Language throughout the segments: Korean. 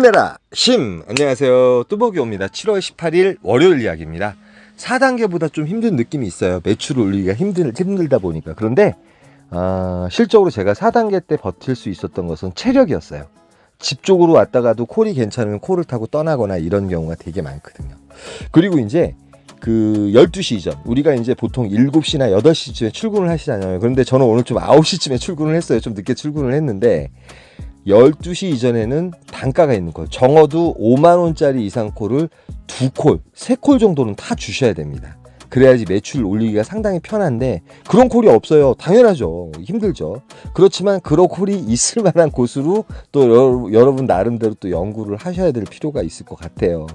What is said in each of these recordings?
힘내라 심 안녕하세요. 뚜벅이옵니다. 7월 18일 월요일 이야기입니다. 4단계보다 좀 힘든 느낌이 있어요. 매출을 올리기가 힘들, 힘들다 보니까. 그런데 아, 실적으로 제가 4단계 때 버틸 수 있었던 것은 체력이었어요. 집 쪽으로 왔다가도 콜이 괜찮으면 콜을 타고 떠나거나 이런 경우가 되게 많거든요. 그리고 이제 그 12시 이전 우리가 이제 보통 7시나 8시쯤에 출근을 하시잖아요. 그런데 저는 오늘 좀 9시쯤에 출근을 했어요. 좀 늦게 출근을 했는데 12시 이전에는 단가가 있는 콜 정어도 5만원짜리 이상 콜을 두 콜, 세 콜 정도는 다 주셔야 됩니다. 그래야지 매출 올리기가 상당히 편한데 그런 콜이 없어요. 당연하죠. 힘들죠. 그렇지만 그런 콜이 있을 만한 곳으로 또 여러, 여러분 나름대로 또 연구를 하셔야 될 필요가 있을 것 같아요.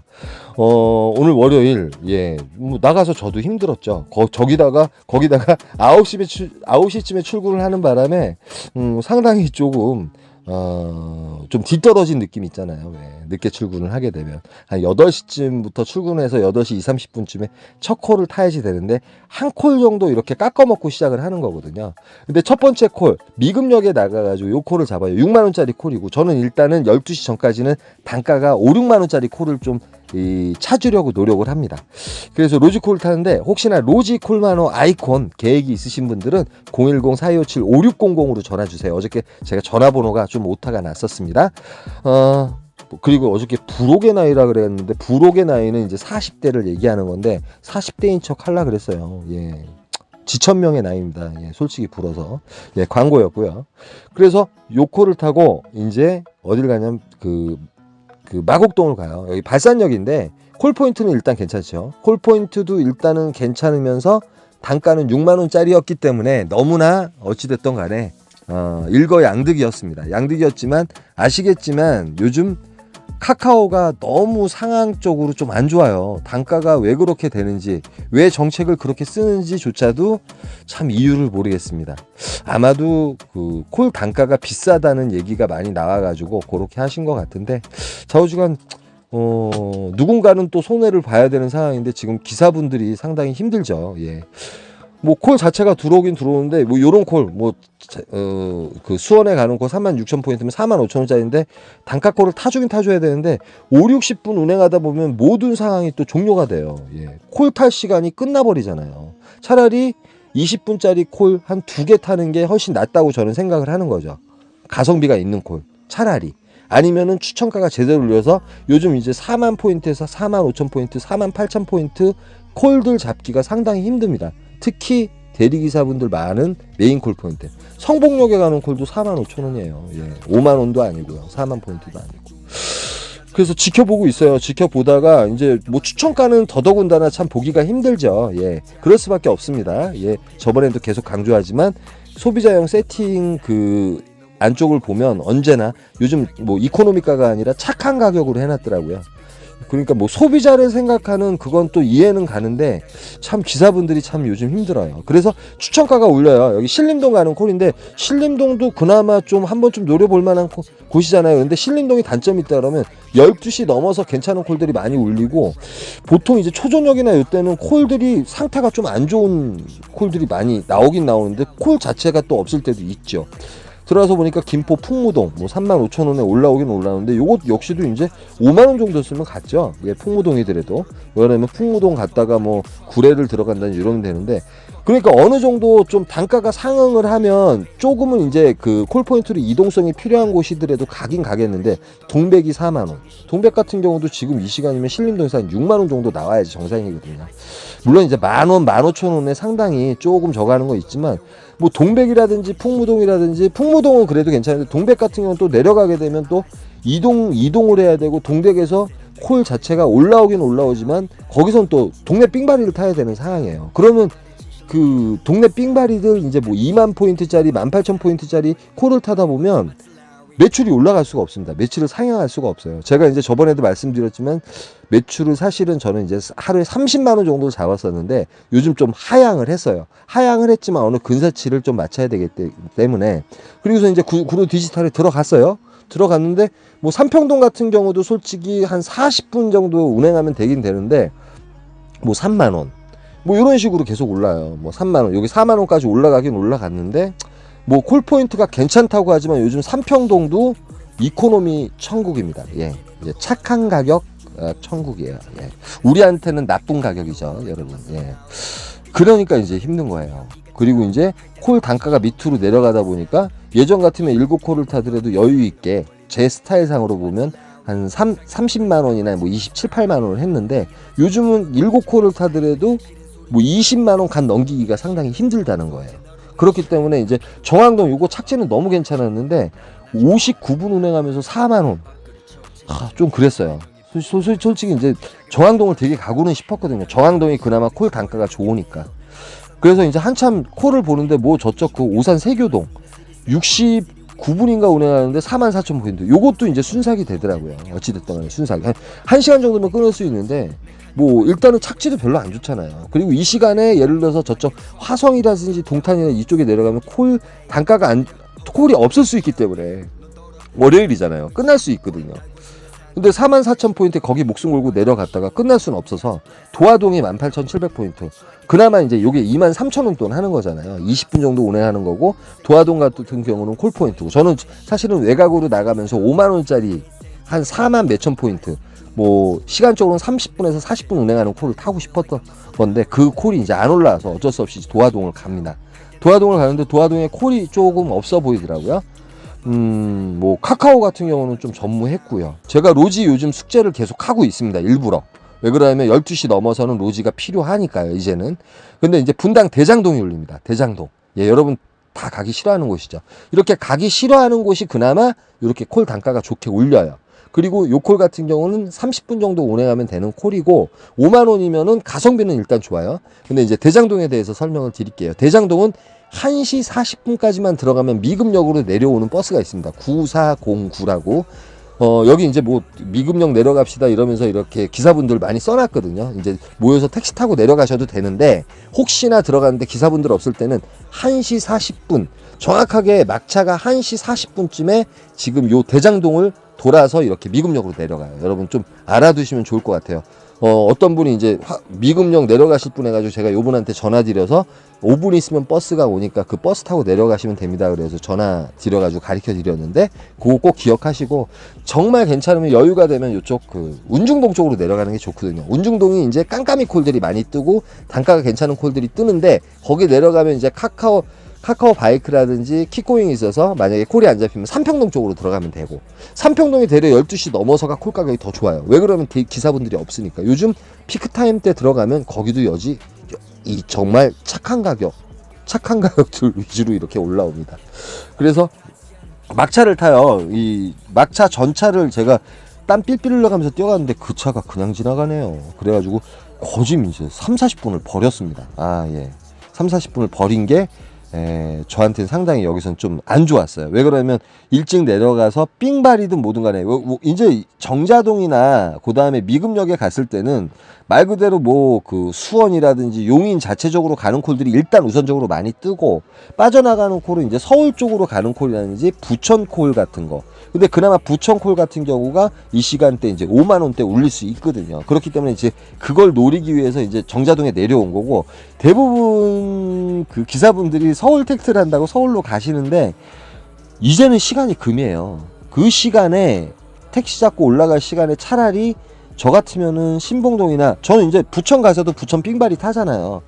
어, 오늘 월요일 예, 뭐 나가서 저도 힘들었죠. 거, 저기다가 거기다가 9시에 출, 9시쯤에 출근을 하는 바람에 음, 상당히 조금 어, 좀 뒤떨어진 느낌 있잖아요. 왜 늦게 출근을 하게 되면 한 8시쯤부터 출근해서 8시 2, 30분쯤에 첫 콜을 타야지 되는데 한 콜 정도 이렇게 깎아 먹고 시작을 하는 거거든요. 근데 첫 번째 콜 미금역에 나가 가지고 요 콜을 잡아요. 6만 원짜리 콜이고 저는 일단은 12시 전까지는 단가가 5, 6만 원짜리 콜을 좀 이, 찾으려고 노력을 합니다. 그래서 로지콜 타는데 혹시나 로지콜만호 아이콘 계획이 있으신 분들은 010-4257-5600으로 전화 주세요. 어저께 제가 전화번호가 좀 오타가 났었습니다. 어, 그리고 어저께 불혹의 나이라 그랬는데 불혹의 나이는 이제 40대를 얘기하는 건데 40대인 척 하려 그랬어요. 예. 지천명의 나이입니다. 예, 솔직히 불어서 예, 광고였고요. 그래서 요코를 타고 이제 어딜 가냐면 그, 그 마곡동을 가요. 여기 발산역인데 콜 포인트는 일단 괜찮죠. 콜 포인트도 일단은 괜찮으면서 단가는 6만 원짜리였기 때문에 너무나 어찌됐던 간에 어, 일거양득이었습니다. 양득이었지만 아시겠지만 요즘 카카오가 너무 상황 쪽으로 좀 안 좋아요. 단가가 왜 그렇게 되는지, 왜 정책을 그렇게 쓰는지조차도 참 이유를 모르겠습니다. 아마도 그 콜 단가가 비싸다는 얘기가 많이 나와가지고 그렇게 하신 것 같은데 좌우지간 어, 누군가는 또 손해를 봐야 되는 상황인데 지금 기사분들이 상당히 힘들죠. 예. 뭐 콜 자체가 들어오긴 들어오는데 뭐 요런 콜뭐어그 수원에 가는 콜 3만 6천 포인트면 4만 5천 원짜리인데 단가 콜을 타주긴 타줘야 되는데 5, 60분 운행하다 보면 모든 상황이 또 종료가 돼요. 예. 콜 탈 시간이 끝나버리잖아요. 차라리 20분짜리 콜 한 두 개 타는 게 훨씬 낫다고 저는 생각을 하는 거죠. 가성비가 있는 콜 차라리 아니면은 추천가가 제대로 올려서 요즘 이제 4만 포인트에서 4만 5천 포인트, 4만 8천 포인트 콜들 잡기가 상당히 힘듭니다. 특히 대리기사분들 많은 메인 콜 포인트. 성복역에 가는 콜도 4만 5천 원이에요. 예. 5만 원도 아니고요. 4만 포인트도 아니고. 그래서 지켜보고 있어요. 지켜보다가 이제 뭐 추천가는 더더군다나 참 보기가 힘들죠. 예. 그럴 수밖에 없습니다. 예. 저번에도 계속 강조하지만 소비자용 세팅 그 안쪽을 보면 언제나 요즘 뭐 이코노미가가 아니라 착한 가격으로 해놨더라고요. 그러니까 뭐 소비자를 생각하는 그건 또 이해는 가는데 참 기사분들이 참 요즘 힘들어요. 그래서 추천가가 올려요. 여기 신림동 가는 콜인데 신림동도 그나마 좀 한번 좀 노려볼 만한 곳이잖아요. 근데 신림동이 단점이 있다 그러면 12시 넘어서 괜찮은 콜들이 많이 울리고 보통 이제 초저녁이나 이때는 콜들이 상태가 좀 안 좋은 콜들이 많이 나오긴 나오는데 콜 자체가 또 없을 때도 있죠. 들어와서 보니까 김포 풍무동 뭐 3만 5천 원에 올라오긴 올라오는데 요것 역시도 이제 5만 원 정도 쓰면 갔죠. 예, 풍무동이더라도 왜냐면 풍무동 갔다가 뭐 구례를 들어간다는 이러면 되는데 그러니까 어느 정도 좀 단가가 상응을 하면 조금은 이제 그 콜포인트로 이동성이 필요한 곳이더라도 가긴 가겠는데 동백이 4만 원. 동백 같은 경우도 지금 이 시간이면 신림동에서 한 6만 원 정도 나와야지 정상이거든요. 물론 이제 만 원, 만 오천 원에 상당히 조금 저가는 거 있지만 뭐 동백이라든지 풍무동이라든지 풍무동은 그래도 괜찮은데 동백 같은 경우는 또 내려가게 되면 또 이동 이동을 해야 되고 동백에서 콜 자체가 올라오긴 올라오지만 거기선 또 동네 삥바리를 타야 되는 상황이에요. 그러면 그 동네 삥바리들 이제 뭐 2만 포인트짜리 18,000 포인트짜리 콜을 타다 보면 매출이 올라갈 수가 없습니다. 매출을 상향할 수가 없어요. 제가 이제 저번에도 말씀드렸지만 매출을 사실은 저는 이제 하루에 30만 원 정도 잡았었는데 요즘 좀 하향을 했어요. 하향을 했지만 어느 근사치를 좀 맞춰야 되기 때문에 그리고서 이제 구, 로 디지털에 들어갔어요. 들어갔는데 뭐 삼평동 같은 경우도 솔직히 한 40분 정도 운행하면 되긴 되는데 뭐 3만 원. 뭐 이런 식으로 계속 올라요. 뭐 3만 원. 여기 4만 원까지 올라가긴 올라갔는데 뭐 콜포인트가 괜찮다고 하지만 요즘 삼평동도 이코노미 천국입니다. 예. 이제 착한 가격 어, 천국이에요. 예. 우리한테는 나쁜 가격이죠, 여러분. 예. 그러니까 이제 힘든 거예요. 그리고 이제 콜 단가가 밑으로 내려가다 보니까 예전 같으면 일곱 콜을 타더라도 여유 있게 제 스타일상으로 보면 한 3, 30만 원이나 뭐 27, 8만 원을 했는데 요즘은 일곱 콜을 타더라도 뭐 20만 원 간 넘기기가 상당히 힘들다는 거예요. 그렇기 때문에 이제 정황동 요거 착지는 너무 괜찮았는데 59분 운행하면서 4만 원. 아, 좀 그랬어요. 솔직히 이제 정황동을 되게 가고는 싶었거든요. 정황동이 그나마 콜 단가가 좋으니까. 그래서 이제 한참 콜을 보는데 뭐 저쪽 그 오산 세교동 69분인가 운행하는데 4만 4천 포인트. 요것도 이제 순삭이 되더라고요. 어찌됐든 간에 순삭. 한, 한 시간 정도면 끊을 수 있는데 뭐 일단은 착지도 별로 안 좋잖아요. 그리고 이 시간에 예를 들어서 저쪽 화성이라든지 동탄이나 이쪽에 내려가면 콜 단가가 안 콜이 없을 수 있기 때문에 월요일이잖아요. 끝날 수 있거든요. 근데 4만 4천 포인트 거기 목숨 걸고 내려갔다가 끝날 수는 없어서 도화동이 18,700 포인트. 그나마 이제 요게 2만 3천 원돈 하는 거잖아요. 20분 정도 운행하는 거고 도화동 같은 경우는 콜 포인트고 저는 사실은 외곽으로 나가면서 5만 원짜리 한 4만 몇천 포인트 뭐 시간적으로는 30분에서 40분 운행하는 콜을 타고 싶었던 건데 그 콜이 이제 안 올라와서 어쩔 수 없이 도화동을 갑니다. 도화동을 가는데 도화동에 콜이 조금 없어 보이더라고요. 음, 뭐 카카오 같은 경우는 좀 전무했고요. 제가 로지 요즘 숙제를 계속 하고 있습니다. 일부러. 왜 그러냐면 12시 넘어서는 로지가 필요하니까요, 이제는. 근데 이제 분당 대장동이 울립니다. 대장동. 예, 여러분 다 가기 싫어하는 곳이죠. 이렇게 가기 싫어하는 곳이 그나마 이렇게 콜 단가가 좋게 울려요. 그리고 요 콜 같은 경우는 30분 정도 운행하면 되는 콜이고 5만 원이면은 가성비는 일단 좋아요. 근데 이제 대장동에 대해서 설명을 드릴게요. 대장동은 1시 40분까지만 들어가면 미금역으로 내려오는 버스가 있습니다. 9409라고. 어, 여기 이제 뭐 미금역 내려갑시다 이러면서 이렇게 기사분들 많이 써놨거든요. 이제 모여서 택시 타고 내려가셔도 되는데 혹시나 들어가는데 기사분들 없을 때는 1시 40분 정확하게 막차가 1시 40분쯤에 지금 요 대장동을 돌아서 이렇게 미금역으로 내려가요. 여러분 좀 알아두시면 좋을 것 같아요. 어, 어떤 분이 이제 화- 미금역 내려가실 분 해가지고 제가 요 분한테 전화 드려서 5분 있으면 버스가 오니까 그 버스 타고 내려가시면 됩니다. 그래서 전화 드려가지고 가르쳐 드렸는데 그거 꼭 기억하시고 정말 괜찮으면 여유가 되면 요쪽 그 운중동 쪽으로 내려가는 게 좋거든요. 운중동이 이제 깜깜이 콜들이 많이 뜨고 단가가 괜찮은 콜들이 뜨는데 거기 내려가면 이제 카카오 카카오 바이크라든지 킥고잉이 있어서 만약에 콜이 안 잡히면 삼평동 쪽으로 들어가면 되고 삼평동이 대려 12시 넘어서가 콜 가격이 더 좋아요. 왜 그러면 대- 기사분들이 없으니까. 요즘 피크타임 때 들어가면 거기도 여지 이 정말 착한 가격, 착한 가격들 위주로 이렇게 올라옵니다. 그래서 막차를 타요. 이 막차 전차를 제가 땀 삘삘 흘려가면서 뛰어갔는데 그 차가 그냥 지나가네요. 그래가지고 거짐 이제 3, 40분을 버렸습니다. 아, 예. 3, 40분을 버린 게 에, 저한테는 상당히 여기선 좀 안 좋았어요. 왜 그러냐면 일찍 내려가서 삥발이든 뭐든 간에 이제 정자동이나 그 다음에 미금역에 갔을 때는 말 그대로 뭐 그 수원이라든지 용인 자체적으로 가는 콜들이 일단 우선적으로 많이 뜨고 빠져나가는 콜은 이제 서울 쪽으로 가는 콜이라든지 부천 콜 같은 거. 근데 그나마 부천 콜 같은 경우가 이 시간대 이제 5만 원대 올릴 수 있거든요. 그렇기 때문에 이제 그걸 노리기 위해서 이제 정자동에 내려온 거고 대부분 그 기사분들이 서울 택트를 한다고 서울로 가시는데 이제는 시간이 금이에요. 그 시간에 택시 잡고 올라갈 시간에 차라리 저 같으면은 신봉동이나 저는 이제 부천 가서도 부천 삥발이 타잖아요.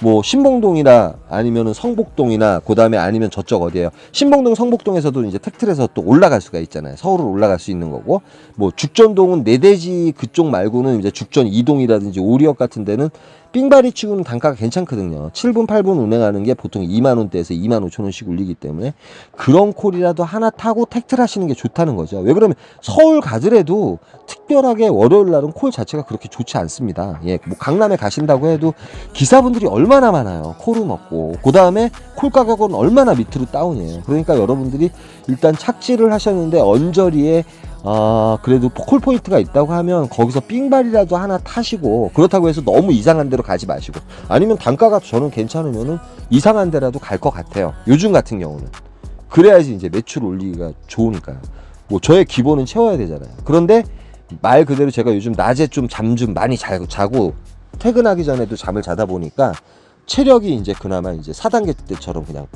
뭐 신봉동이나 아니면은 성복동이나 그다음에 아니면 저쪽 어디에요? 신봉동 성복동에서도 이제 택트에서 또 올라갈 수가 있잖아요. 서울로 올라갈 수 있는 거고 뭐 죽전동은 내대지 그쪽 말고는 이제 죽전 이동이라든지 오리역 같은 데는 삥바리 치고는 단가가 괜찮거든요. 7분 8분 운행하는 게 보통 2만 원대에서 2만 5천 원씩 울리기 때문에 그런 콜이라도 하나 타고 택트를 하시는 게 좋다는 거죠. 왜 그러면 서울 가더라도 특별하게 월요일 날은 콜 자체가 그렇게 좋지 않습니다. 예, 뭐 강남에 가신다고 해도 기사분들이 얼마나 많아요. 콜은 없고. 그 다음에 콜 가격은 얼마나 밑으로 다운이에요. 그러니까 여러분들이 일단 착지를 하셨는데 언저리에 아, 그래도 콜 포인트가 있다고 하면 거기서 삥발이라도 하나 타시고 그렇다고 해서 너무 이상한 데로 가지 마시고 아니면 단가가 저는 괜찮으면은 이상한 데라도 갈 것 같아요. 요즘 같은 경우는. 그래야지 이제 매출 올리기가 좋으니까요. 뭐 저의 기본은 채워야 되잖아요. 그런데 말 그대로 제가 요즘 낮에 좀 잠좀 많이 자, 자고 퇴근하기 전에도 잠을 자다 보니까 체력이 이제 그나마 이제 4단계 때처럼 그냥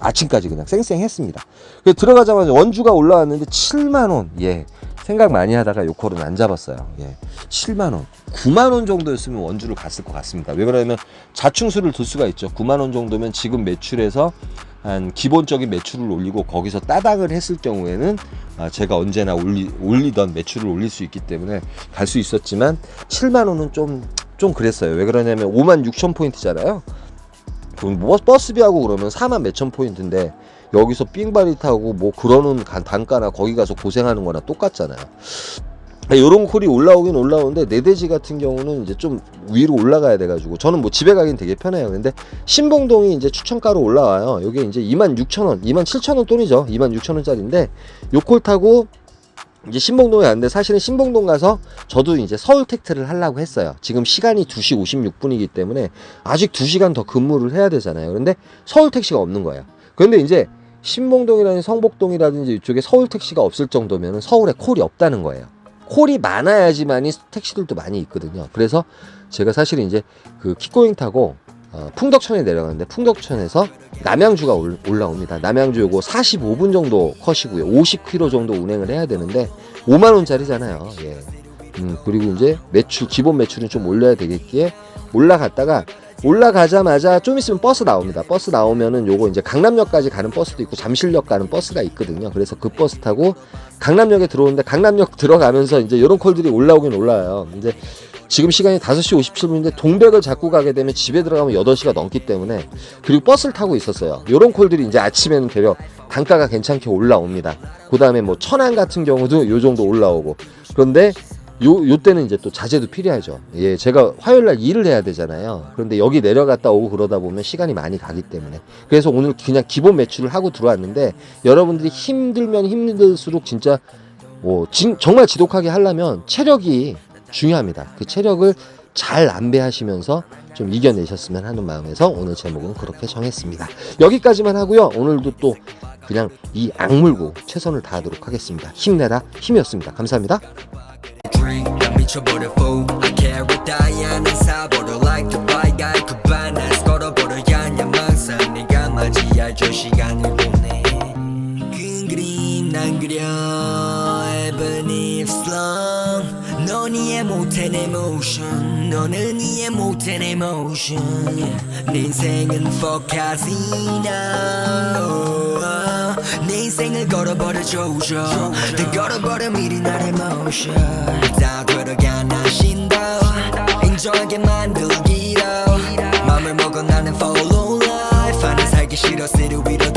아침까지 그냥 쌩쌩했습니다. 그래서 들어가자마자 원주가 올라왔는데 7만 원. 예. 생각 많이 하다가 요 콜은 안 잡았어요. 예. 7만 원, 9만 원 정도였으면 원주를 갔을 것 같습니다. 왜 그러냐면 자충수를 둘 수가 있죠. 9만 원 정도면 지금 매출에서 한 기본적인 매출을 올리고 거기서 따닥을 했을 경우에는 아, 제가 언제나 올리, 올리던 매출을 올릴 수 있기 때문에 갈 수 있었지만 7만 원은 좀, 좀 그랬어요. 왜 그러냐면 5만 6천 포인트잖아요. 그럼 뭐 버스비하고 그러면 4만 몇천 포인트인데 여기서 삥바리 타고 뭐 그러는 간- 단가나 거기 가서 고생하는 거나 똑같잖아요. 요런 콜이 올라오긴 올라오는데 내대지 같은 경우는 이제 좀 위로 올라가야 돼가지고 저는 뭐 집에 가긴 되게 편해요. 근데 신봉동이 이제 추천가로 올라와요. 요게 이제 26,000원, 27,000원 돈이죠. 26,000원짜리인데 요 콜 타고 이제 신봉동에 왔는데 사실은 신봉동 가서 저도 이제 서울 택트를 하려고 했어요. 지금 시간이 2시 56분이기 때문에 아직 2시간 더 근무를 해야 되잖아요. 그런데 서울 택시가 없는 거예요. 그런데 이제 신봉동이라든지 성복동이라든지 이쪽에 서울 택시가 없을 정도면 서울에 콜이 없다는 거예요. 콜이 많아야지만이 택시들도 많이 있거든요. 그래서 제가 사실 이제 그 킥고잉 타고 어, 풍덕천에 내려가는데 풍덕천에서 남양주가 올, 올라옵니다. 남양주 요거 45분 정도 컷이고요. 50km 정도 운행을 해야 되는데 5만 원짜리잖아요. 예. 음, 그리고 이제 매출 기본 매출은 좀 올려야 되겠기에 올라갔다가 올라가자마자 좀 있으면 버스 나옵니다. 버스 나오면은 요거 이제 강남역까지 가는 버스도 있고 잠실역 가는 버스가 있거든요. 그래서 그 버스 타고 강남역에 들어오는데 강남역 들어가면서 이제 요런 콜들이 올라오긴 올라와요. 이제 지금 시간이 5시 57분인데 동백을 잡고 가게 되면 집에 들어가면 8시가 넘기 때문에 그리고 버스를 타고 있었어요. 요런 콜들이 이제 아침에는 되려 단가가 괜찮게 올라옵니다. 그 다음에 뭐 천안 같은 경우도 요 정도 올라오고 그런데 요, 요 때는 이제 또 자제도 필요하죠. 예, 제가 화요일 날 일을 해야 되잖아요. 그런데 여기 내려갔다 오고 그러다 보면 시간이 많이 가기 때문에. 그래서 오늘 그냥 기본 매출을 하고 들어왔는데 여러분들이 힘들면 힘들수록 진짜 뭐 진- 정말 지독하게 하려면 체력이 중요합니다. 그 체력을 잘 안배하시면서 좀 이겨내셨으면 하는 마음에서 오늘 제목은 그렇게 정했습니다. 여기까지만 하고요. 오늘도 또 그냥 이 악물고 최선을 다하도록 하겠습니다. 힘내라 힘이었습니다. 감사합니다. 미쳐버려 fool I carry 다이아는 사버려 like bike guy 그 반을 걸어버려 야냐망상 네가 맞이할 저 시간을 보내 큰 그림 난 그려 even if long 넌 이해 못해 내 motion 너는 이해 못해 내 motion 내 인생은 fuck casino 내 인생을 걸어버려 조져 다 걸어버려 미리 나의 motion. 다 들어가 난 신도 인정하게 만들기로. 맘을 먹어 나는 follow life. 하는 살기 싫어 시를 위로